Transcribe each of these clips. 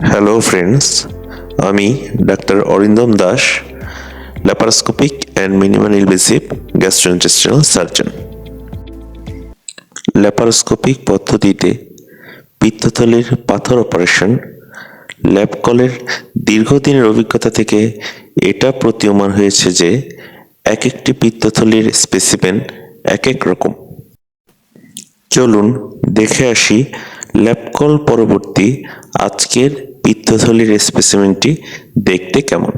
Hello friends আমি doctor Arindam Das laparoscopic and minimal invasive gastrointestinal surgeon laparoscopic পদ্ধতিতে পিত্তথলির পাথর অপারেশন ল্যাবকলের দীর্ঘদিনের অভিজ্ঞতা থেকে এটা প্রতীয়মান হয়েছে যে এক একটি পিত্তথলির স্পেসিমেন এক এক রকম। চলুন দেখে আসি ল্যাবকল পরবর্তী আজকের পিত্তথলির স্পেসিমেনটি দেখতে কেমন?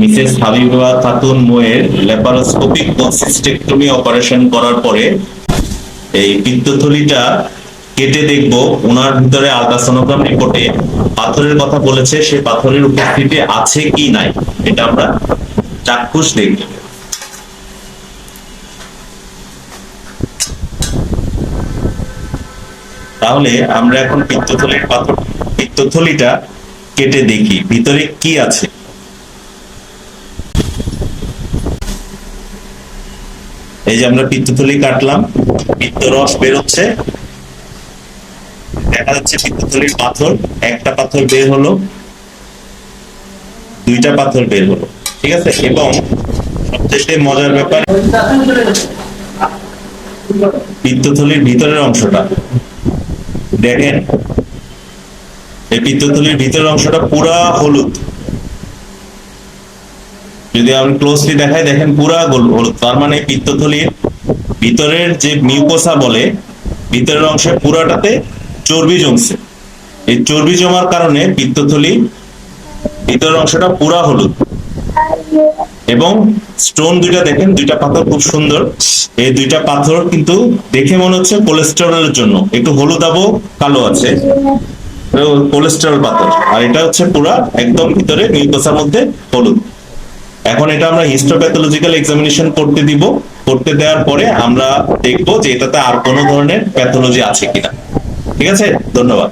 মিসেস হাবিবা খাতুন মোয়ের ল্যাপারোস্কোপিক কনসিস্টেক্টমি অপারেশন করার পরে এই পিত্তথলিটা কেটে দেখব। ওনার ভিতরে আলট্রাসোনোগ্রাম রিপোর্টে পাথরের কথা বলেছে। সে পাথরের উপস্থিতি আছে কি নাই, এটা আমরা চাক্ষুষ দেখব। তাহলে আমরা এখন পিত্তথলির পাথর পিত্তথলিটা কেটে দেখি, ভিতরে কি আছে? এই যে আমরা পিত্তথলি কাটলাম, পিত্ত রস বেরোচ্ছে। দেখা যাচ্ছে পিত্তথলির পাথর, একটা পাথর বের হলো, দুইটা পাথর বের হলো, ঠিক আছে? এবং সবচেয়ে মজার ব্যাপার, পিত্তথলির ভিতরের অংশটা। দেখেন এই পিত্তথলির ভিতরের অংশটা পুরা হলুদ। যদি আমি ক্লোজলি দেখাই, দেখেন পুরা হলুদ। তার মানে পিত্তথলির ভিতরের যে মিউকোসা বলে, ভিতরের অংশে পুরাটাতে চর্বি জমছে। এই চর্বি জমার কারণে পিত্তথলি ভিতরের অংশটা পুরা হলুদ। এবং স্টোন দুইটা দেখেন, দুইটা পাথর খুব সুন্দর। এই দুইটা পাথর কিন্তু দেখে মনে হচ্ছে কোলেস্টেরলের জন্য। একটু হলুদ আবো কালো আছে। কোলেস্টেরল পাথর। আর এটা হচ্ছে পুরা একদম ভিতরে মিউকোসার মধ্যে হলুদ। এখন এটা আমরা হিস্টোপ্যাথোলজিক্যাল এক্সামিনেশন করতে দিব। করতে দেওয়ার পরে আমরা দেখব যে এটাতে আর কোনো ধরনের প্যাথোলজি আছে কিনা। ঠিক আছে? ধন্যবাদ।